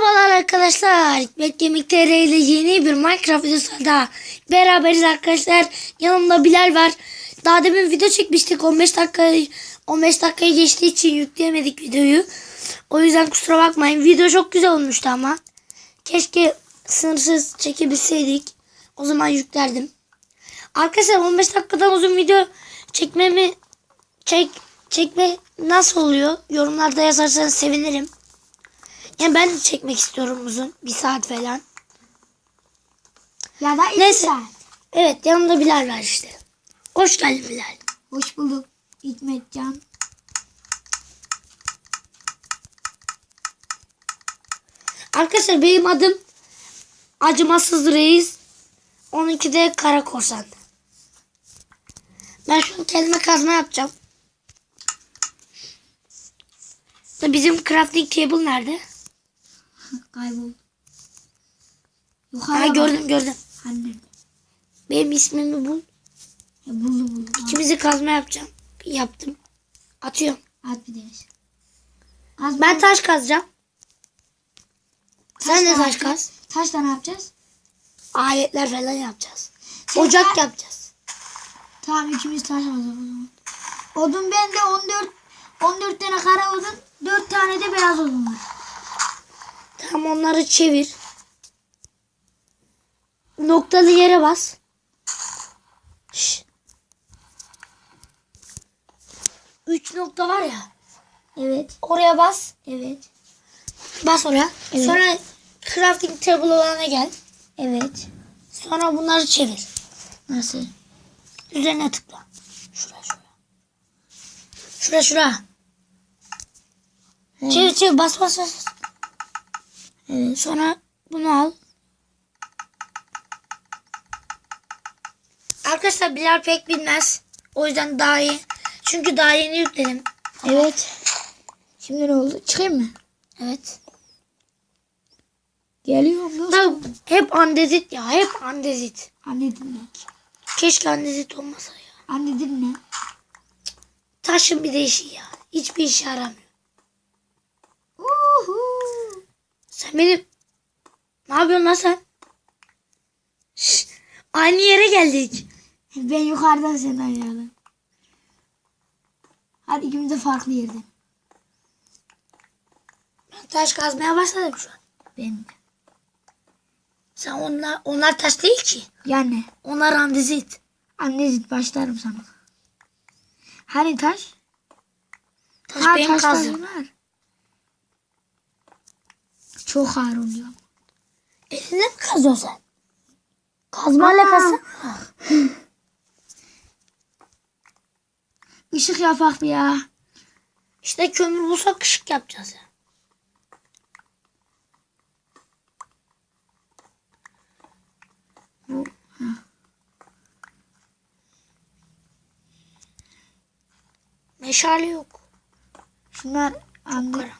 Merhabalar arkadaşlar. Hikmet Kemik TR ile yeni bir Minecraft videosunda beraberiz arkadaşlar. Yanımda Bilal var. Daha demin video çekmiştik. 15 dakika 15 dakikaya geçtiği için yükleyemedik videoyu. O yüzden kusura bakmayın. Video çok güzel olmuştu ama. Keşke sınırsız çekebilseydik. O zaman yüklerdim. Arkadaşlar 15 dakikadan uzun video çekmemi çek çekme nasıl oluyor? Yorumlarda yazarsanız sevinirim. Yani ben de çekmek istiyorum uzun. Bir saat falan. Ya da iki Neyse. saat. Evet yanımda Bilal var işte. Hoş geldin Bilal. Hoş bulduk Hikmetcan. Arkadaşlar benim adım Acımasız Reis. Onunki de Kara Korsan. Ben şu an kendime kazma yapacağım. Bizim crafting table nerede? Kayboldu. Ha Yukarı bak. gördüm gördüm. Anne. Benim ismimi bul. Ya buldum buldum. İkimizi kazma yapacağım. Yaptım. Atıyorum. At bir deniz. Az Ben taş kazacağım. Sen de taş kaz. Taşla ne yapacağız? Aletler falan yapacağız. Sen Ocak ta- yapacağız. Tamam ikimiz taş zaman. Odun bende 14 14 tane kara odun, 4 tane de beyaz odun var. Tamam onları çevir. Noktalı yere bas. Şş. Üç nokta var ya. Evet. Oraya bas. Evet. Bas oraya. Evet. Sonra crafting table olana gel. Evet. Sonra bunları çevir. Nasıl? Üzerine tıkla. Şuraya şuraya. Şuraya şuraya. Evet. Çevir çevir bas bas bas. Evet. Sonra bunu al. Arkadaşlar Bilal pek bilmez. O yüzden daha iyi. Çünkü daha yeni yükledim. Evet. Şimdi ne oldu? Çıkayım mı? Evet. Geliyorum dostum. Da hep andezit ya. Hep andezit. Anne dinle. Keşke andezit olmasa ya. Anne dinle. Taşın bir de işi ya. Hiçbir işe yaramıyor. Uhu. Sen benim... Ne yapıyorsun lan sen? Şş, aynı yere geldik. Ben yukarıdan sen aşağıdan. Hadi ikimiz de farklı yerden. Ben taş kazmaya başladım şu an. Ben de. Sen onlar, onlar taş değil ki. Yani Onlar andezit. anne zit başlarım sana. Hani taş? Taş Ha, benim taş kazdım. var. Çok ağır oluyor. Elinde mi kazıyorsun sen? Kazmayla kazsana. Işık yapak ya. İşte kömür bulsak ışık yapacağız ya. Bu. ha. Meşale yok. Şunlar anne. Karanlık.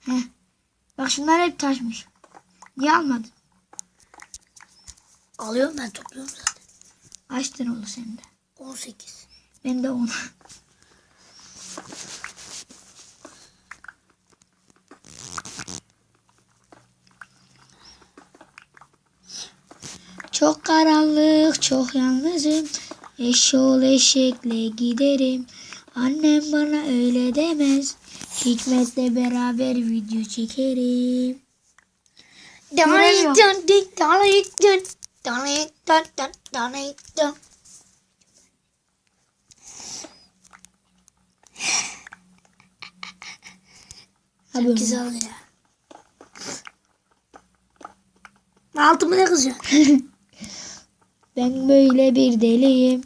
Heh. Bak şunlar hep taşmış. Niye almadın? Alıyorum ben topluyorum zaten. Kaç tane oldu sende? 18. Ben de onu. Çok karanlık, çok yalnızım. Eşol eşekle giderim. Annem bana öyle demez. Hikmet'le beraber video çekerim. Çok güzel oluyor. Altımı ne kızıyor? ben böyle bir deliyim.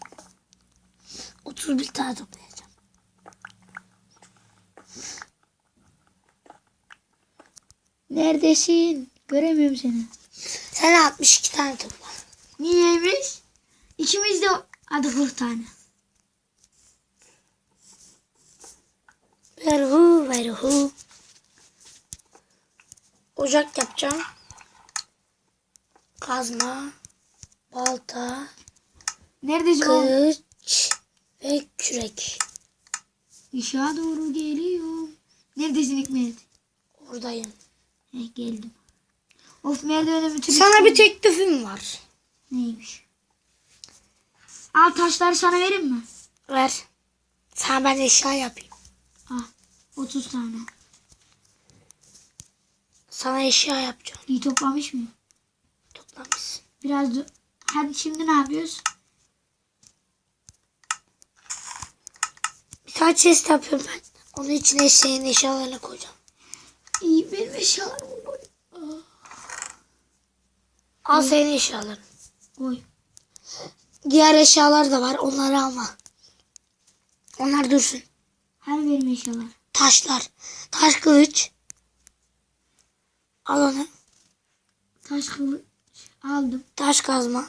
31 tane top. Neredesin? Göremiyorum seni. Sen 62 tane topla. Niyeymiş? İkimiz de hadi 40 tane. Ver hu ver hu. Ocak yapacağım. Kazma, balta, Neredesin oğlum? kılıç ve kürek. Işığa doğru geliyorum. Neredesin Hikmet? Oradayım. Heh, geldim. Of merdivenimi tüm Sana bir teklifim var. Neymiş? Al taşları sana vereyim mi? Ver. Sana ben eşya yapayım. Ah 30 tane. Sana eşya yapacağım. İyi toplamış mıyım? Toplamışsın. Biraz da... Hadi şimdi ne yapıyoruz? Bir tane chest yapıyorum ben. Onun içine eşeğin eşyalarını koyacağım. İyi benim eşyalarımı koy. Al senin eşyaların. Koy. Diğer eşyalar da var. Onları alma. Onlar dursun. Hani benim eşyalar? Taşlar. Taş kılıç. Al onu. Taş kılı aldım. Taş kazma.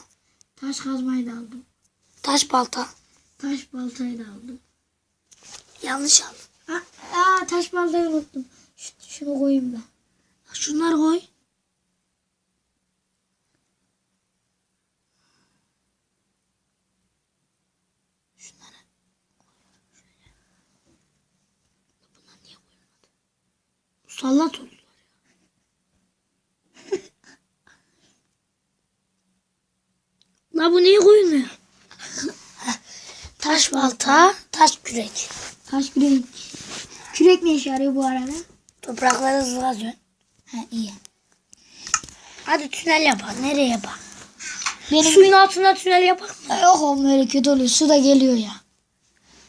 Taş kazmayı da aldım. Taş balta. Taş baltayı da aldım. Yanlış al. Ha, aa, taş baltayı unuttum. Şunu koyayım da. Şunları koy. Şunları. Bunlar niye koyulmadı? Musallat ya. La bu niye koyulmuyor? Taş balta, taş kürek. Taş kürek. Kürek ne işe yarıyor bu arada? Toprakları hızlı kazıyorsun. Ha iyi. Hadi tünel yapalım. Nereye yapalım? Benim Suyun altına tünel yapak mı? Yok oğlum öyle kötü oluyor. Su da geliyor ya.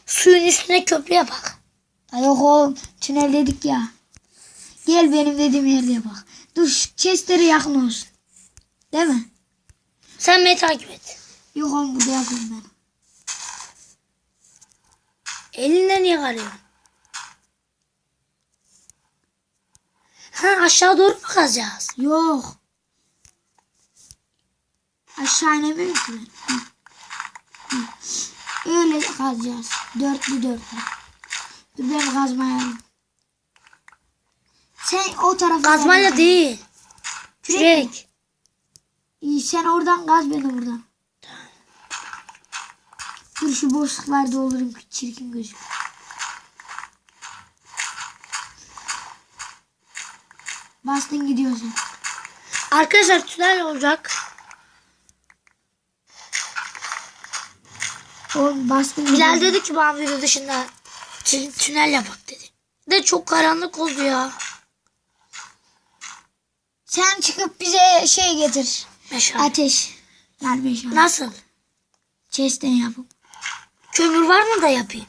Suyun üstüne köprü yapak. Ya yok oğlum tünel dedik ya. Gel benim dediğim yerde bak. Dur şu chestleri yakın olsun. Değil mi? Sen beni takip et. Yok oğlum burada yapayım ben. Elinden yakarıyorsun. Ha aşağı doğru mu kazacağız? Yok. Aşağı inemiyorum ki. Öyle kazacağız. Dörtlü dörtlü. Dur ben kazmayı alayım. Sen o tarafa Kazmayla gel. değil. Kürek. İyi sen oradan gaz ben de buradan. Dur şu boşlukları doldururum ki çirkin gözük. Bastın gidiyorsun. Arkadaşlar tünel olacak. Oğlum bastın Bilal gidiyorsun. dedi ki bana video dışında tü- tünel yapak dedi. De çok karanlık oldu ya. Sen çıkıp bize şey getir. Meşale. Ateş. Ver beş al. Nasıl? Chest'ten yapıp. Kömür var mı da yapayım?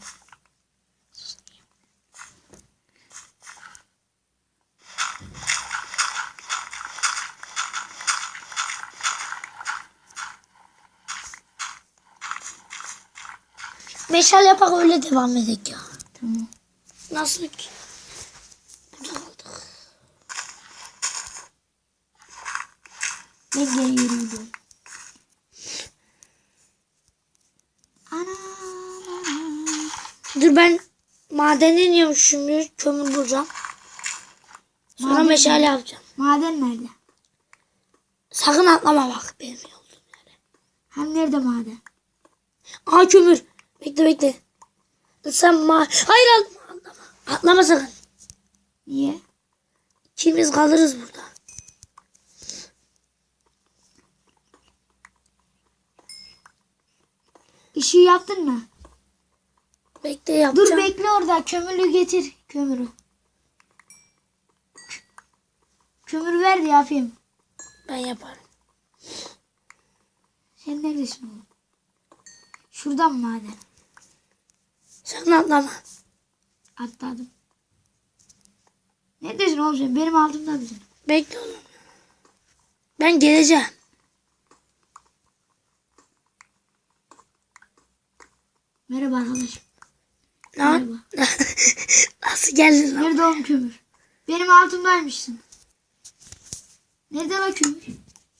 Meşal yapak öyle devam edek ya. Tamam. Nasıl ki? Yürüyorum. Ana. Dur ben madene iniyorum şimdi kömür bulacağım. Sonra Maden meşale yapacağım. Maden nerede? Sakın atlama bak benim olduğum yere. Hem nerede maden? Aa kömür. Bekle bekle. Sen ma... Hayır atlama atlama. Atlama sakın. Niye? İkimiz kalırız burada. Işığı yaptın mı? Bekle yapacağım. Dur bekle orada. Kömürü getir. Kömürü. Kömür ver de yapayım. Ben yaparım. Sen neredesin oğlum? Şuradan mı maden? Sakın atlama. Atladım. Neredesin oğlum sen? Benim altımda mısın? Bekle oğlum. Ben geleceğim. Merhaba arkadaşım. Lan. Nasıl geldin lan? Nerede oğlum kömür? Benim altımdaymışsın. Nerede la kömür?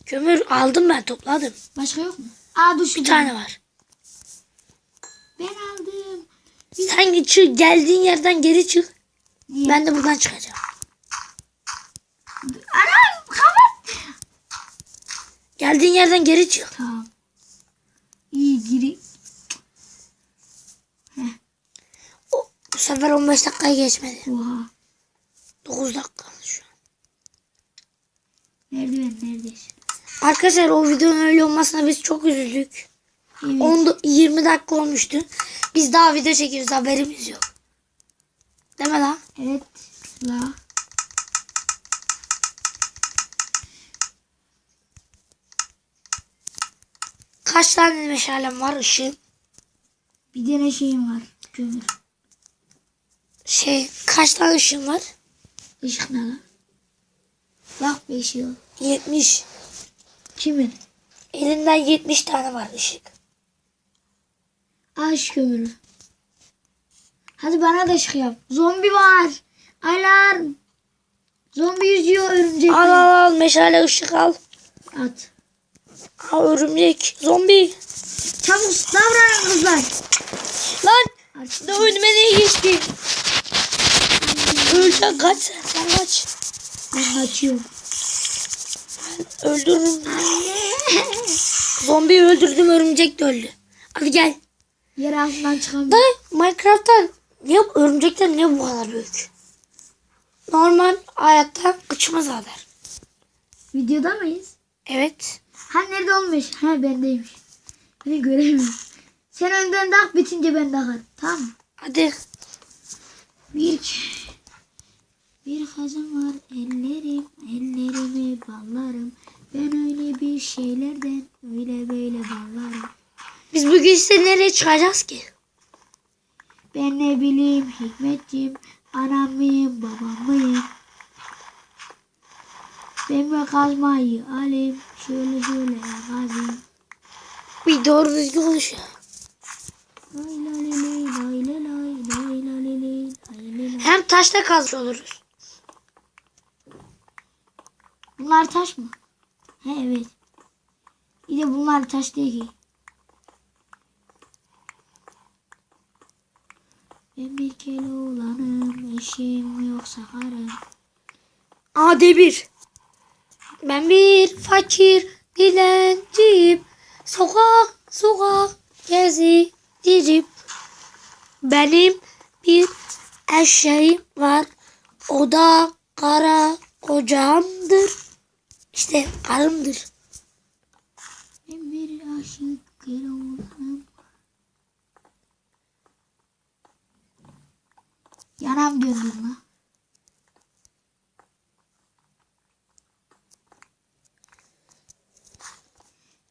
Kömür aldım ben topladım. Başka yok mu? Aa dur Bir tane var. Ben aldım. Sen çık geldiğin yerden geri çık. Niye? Ben de buradan çıkacağım. Anam kapat. Geldiğin yerden geri çık. Tamam. İyi giri. O, bu sefer 15 dakikayı geçmedi. Oha. 9 dakika şu an. Merdiven neredesin? Arkadaşlar o videonun öyle olmasına biz çok üzüldük. Evet. 10 20 dakika olmuştu. Biz daha video çekiyoruz haberimiz yok. Değil mi lan? Evet. La. Kaç tane meşalem var ışığın? Bir tane şeyim var. Kömür. Şey kaç tane ışığın var? Işık ne lan? Bak bir ışığı. 70. Kimin? Elinden 70 tane var ışık. Aş kömürü. Hadi bana da ışık yap. Zombi var. Alarm. Zombi yüzüyor örümcekle. Al al al meşale ışık al. At. Al örümcek. Zombi. Çabuk davranın kızlar. Lan. Ne önüme niye geçti? Öleceksin kaç sen, kaç. ben kaçıyorum. Öldürürüm. Zombiyi öldürdüm örümcek de öldü. Hadi gel. Yer altından çıkan Da Minecraft'ta niye örümcekler niye bu kadar büyük? Normal hayatta kıçımız kadar. videoda mıyız? Evet. Ha nerede olmuş? Ha bendeymiş. Beni göremiyorum. Sen önden tak bitince ben takarım. Tamam mı? Hadi. Bir bir kazım var ellerim ellerimi ballarım ben öyle bir şeylerden öyle böyle ballarım biz bu gece nereye çıkacağız ki? Ben ne bileyim Hikmetciğim. Anam mıyım babam mıyım? Ben ve kazmayı alayım. Şöyle şöyle kazayım. Bir doğru düzgün konuş ya. Hem taşla kazmış oluruz. Bunlar taş mı? He evet. Bir de bunlar taş değil ki. Sakarım. Aa bir. Ben bir fakir dilenciyim. Sokak sokak geziyorum. Benim bir eşeğim var. O da kara kocamdır. İşte karımdır. Ben bir aşık Keloğlan'ım. Yanam döndüm lan.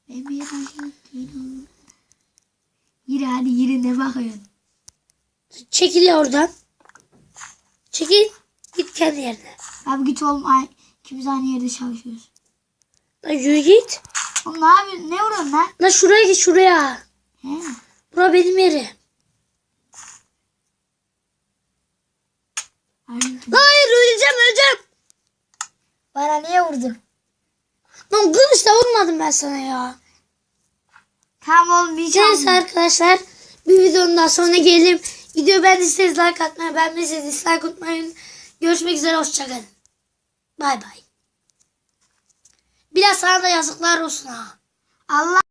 Ben bir aşık Keloğlan'ım. Yürü hadi yürü ne bakıyorsun? Çekil oradan. Çekil. Git kendi yerine. Abi git oğlum ay, ikimiz aynı yerde çalışıyoruz. Lan yürü git. Oğlum ne yapıyorsun? Ne vuruyorsun lan? Lan şuraya git şuraya. He? Bura benim yerim. Lan hayır öleceğim öleceğim. Bana niye vurdun? Lan kılıçla vurmadım ben sana ya. Tamam oğlum bir Neyse arkadaşlar bir videonun daha sonra gelelim. Video beğendiyseniz like atmayı, beğenmediyseniz dislike atmayın. Görüşmek üzere hoşçakalın. Bay bay. Biraz sana da yazıklar olsun ha. Allah